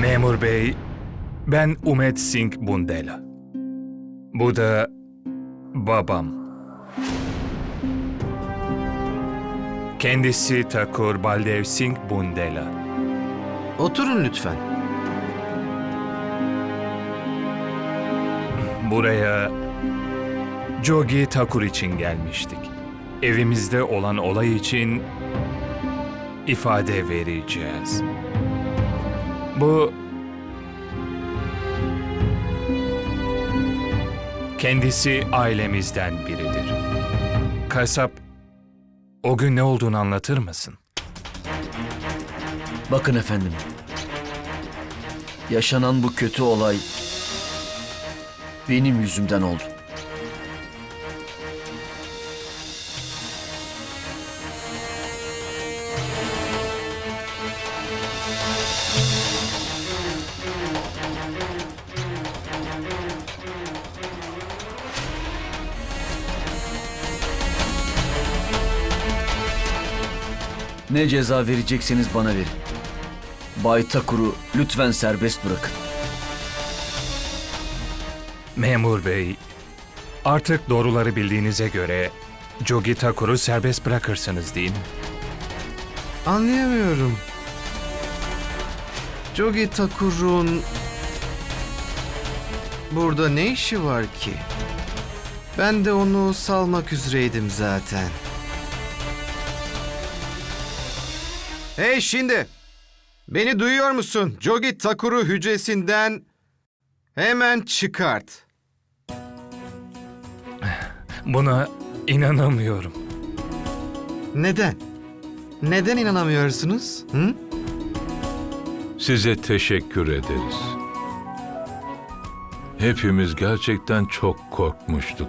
Memur bey, ben Umet Singh Bundela. Bu da babam. Kendisi Takur Baldev Singh Bundela. Oturun lütfen. Buraya Jogi Takur için gelmiştik. Evimizde olan olay için ifade vereceğiz. Bu kendisi ailemizden biridir. Kasap o gün ne olduğunu anlatır mısın? Bakın efendim. Yaşanan bu kötü olay benim yüzümden oldu. Ne ceza verecekseniz bana verin. Bay Takur'u lütfen serbest bırakın. Memur bey, artık doğruları bildiğinize göre Jogi Takur'u serbest bırakırsınız değil mi? Anlayamıyorum. Jogi Takur'un burada ne işi var ki? Ben de onu salmak üzereydim zaten. Hey şimdi! Beni duyuyor musun? Jogi Takur'u hücresinden hemen çıkart. Buna inanamıyorum. Neden? Neden inanamıyorsunuz? Hı? Size teşekkür ederiz. Hepimiz gerçekten çok korkmuştuk.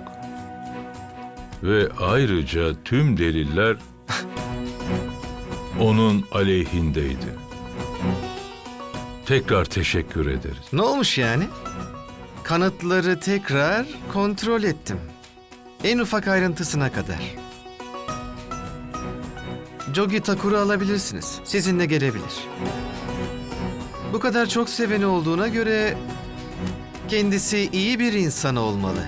Ve ayrıca tüm deliller onun aleyhindeydi. Tekrar teşekkür ederiz. Ne olmuş yani? Kanıtları tekrar kontrol ettim. En ufak ayrıntısına kadar. Jogi Takur'u alabilirsiniz. Sizinle gelebilir. Bu kadar çok seveni olduğuna göre kendisi iyi bir insan olmalı.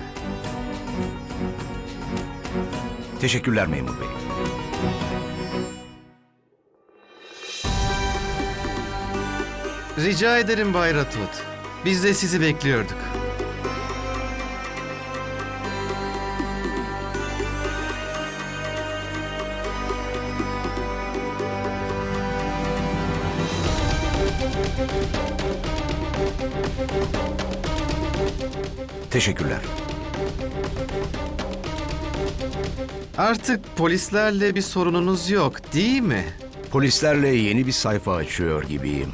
Teşekkürler memur bey. Rica ederim Bay Ratut. Biz de sizi bekliyorduk. Teşekkürler. Artık polislerle bir sorununuz yok, değil mi? Polislerle yeni bir sayfa açıyor gibiyim.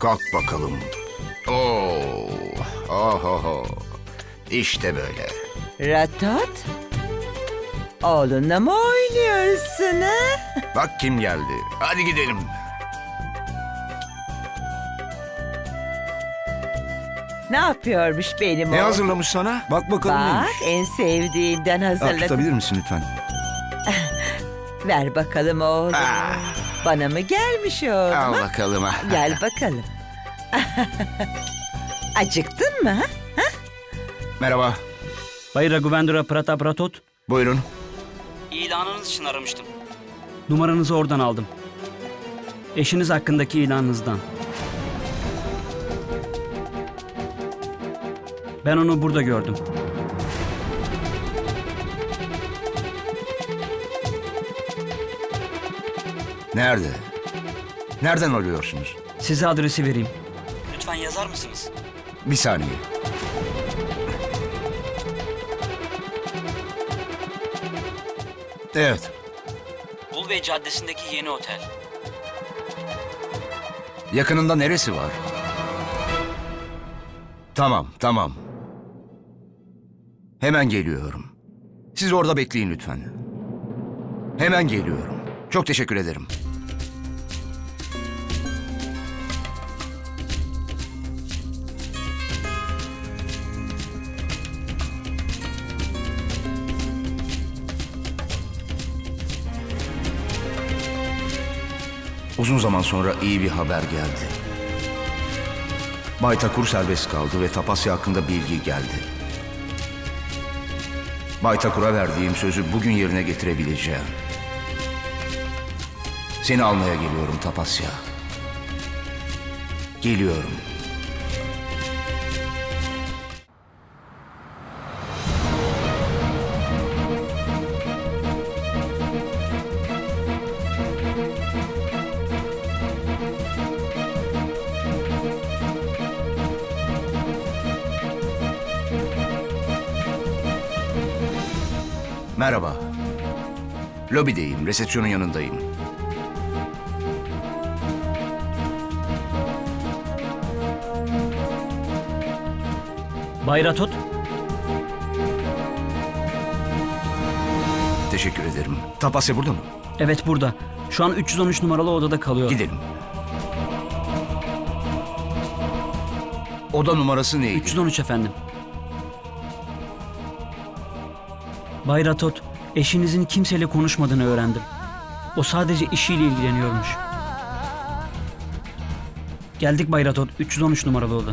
Kalk bakalım. Oo, ohoho. İşte böyle. Ratot? Oğlunla mı oynuyorsun ha? Bak kim geldi. Hadi gidelim. Ne yapıyormuş benim Ne oğlum? hazırlamış sana? Bak bakalım Bak neymiş. en sevdiğinden Ha, hazırladım. tutabilir misin lütfen? Ver bakalım oğlum. Ah. Bana mı gelmiş oğlum? Al bakalım. ha. Gel bakalım. Acıktın mı? ha? Merhaba. Bay Raghuvendra Pratap Ratot, Buyurun. ilanınız için aramıştım. Numaranızı oradan aldım. Eşiniz hakkındaki ilanınızdan. Ben onu burada gördüm. Nerede? Nereden arıyorsunuz? Size adresi vereyim. Lütfen yazar mısınız? Bir saniye. Evet. Bulbey Caddesi'ndeki yeni otel. Yakınında neresi var? Tamam, tamam. Hemen geliyorum. Siz orada bekleyin lütfen. Hemen geliyorum. Çok teşekkür ederim. Uzun zaman sonra iyi bir haber geldi. Bay Takur serbest kaldı ve Tapasya hakkında bilgi geldi. Bay Takur'a verdiğim sözü bugün yerine getirebileceğim. Seni almaya geliyorum Tapasya. Geliyorum. Merhaba. Lobideyim, resepsiyonun yanındayım. Bay Ratot, Teşekkür ederim. Tapasya burada mı? evet burada. Şu an 313 numaralı odada kalıyor. Gidelim. Oda numarası neydi? 313 efendim. Bay Ratot, eşinizin kimseyle konuşmadığını öğrendim. O sadece işiyle ilgileniyormuş. Geldik Bay Ratot, 313 numaralı oda.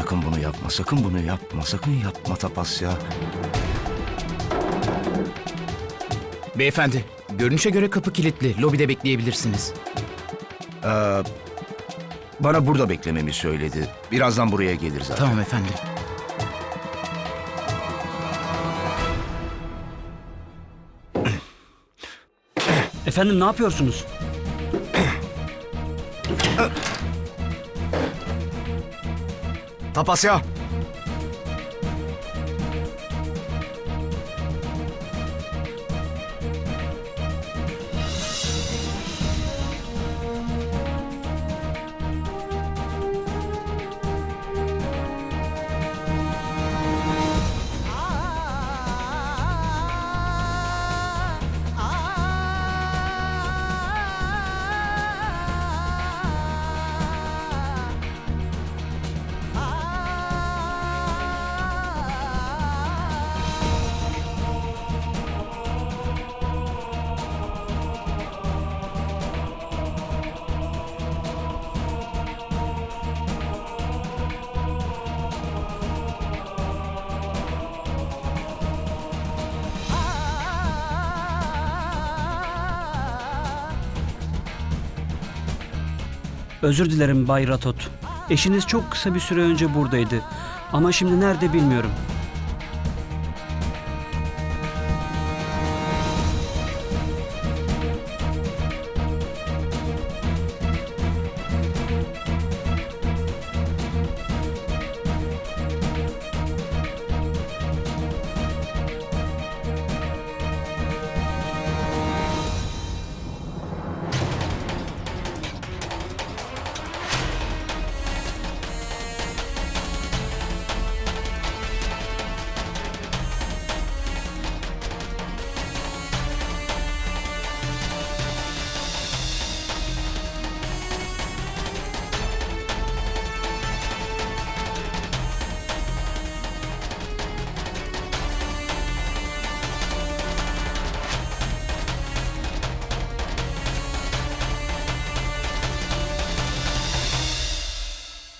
Sakın bunu yapma, sakın bunu yapma, sakın yapma Tapasya. Beyefendi, görünüşe göre kapı kilitli. Lobide bekleyebilirsiniz. Ee, bana burada beklememi söyledi. Birazdan buraya gelir zaten. Tamam efendim. Efendim ne yapıyorsunuz? Tapasya! Özür dilerim Bay Ratot. Eşiniz çok kısa bir süre önce buradaydı. Ama şimdi nerede bilmiyorum.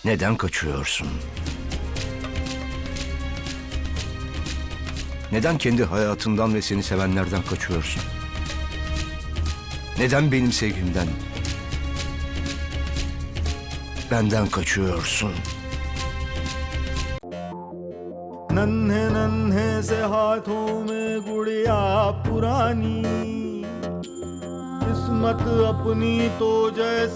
Neden kaçıyorsun? Neden kendi hayatından ve seni sevenlerden kaçıyorsun? Neden benim sevgimden? Benden kaçıyorsun. नन्हे नन्हे से हाथों में गुड़िया पुरानी किस्मत अपनी तो जैसे